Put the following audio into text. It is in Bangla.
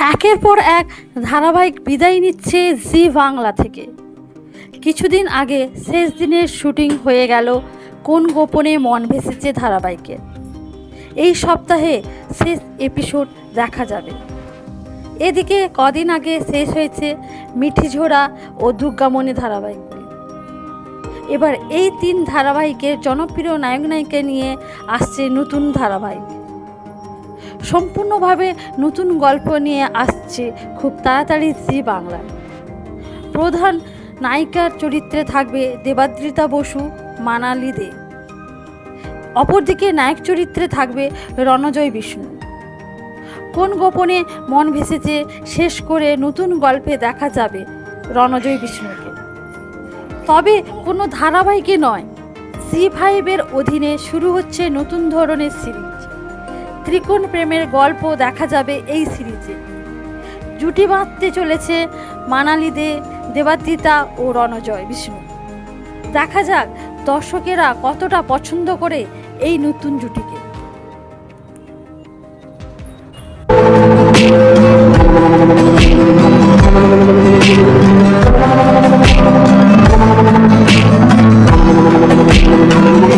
একের পর এক ধারাবাহিক বিদায় নিচ্ছে জি বাংলা থেকে। কিছুদিন আগে শেষ দিনের শুটিং হয়ে গেল, কোন গোপনে মন ভেসেছে ধারাবাহিকের এই সপ্তাহে শেষ এপিসোড দেখা যাবে। এদিকে কদিন আগে শেষ হয়েছে মিঠিঝোড়া ও দুর্গামণি ধারাবাহিকগুলি এবার এই তিন ধারাবাহিকের জনপ্রিয় নায়ক নায়িকা নিয়ে আসছে নতুন ধারাবাহিক। সম্পূর্ণভাবে নতুন গল্প নিয়ে আসছে খুব তাড়াতাড়ি জি বাংলা প্রধান নায়িকার চরিত্রে থাকবে দেবাদ্রিতা বসু, মানালি দে। অপরদিকে নায়ক চরিত্রে থাকবে রণজয় বিষ্ণু। কোন গোপনে মন ভেসেছে শেষ করে নতুন গল্পে দেখা যাবে রণজয় বিষ্ণুকে। তবে কোনো ধারাবাহিকে নয় সি ফাইভের অধীনে শুরু হচ্ছে নতুন ধরনের সিরিজ। ত্রিকোণ প্রেমের গল্প দেখা যাবে এই সিরিজে। জুটি বাঁধতে চলেছে মানালি দে দেবাদিতা ও রণজয় বিষ্ণু। দেখা যাক দর্শকেরা কতটা পছন্দ করে এই নতুন জুটিকে।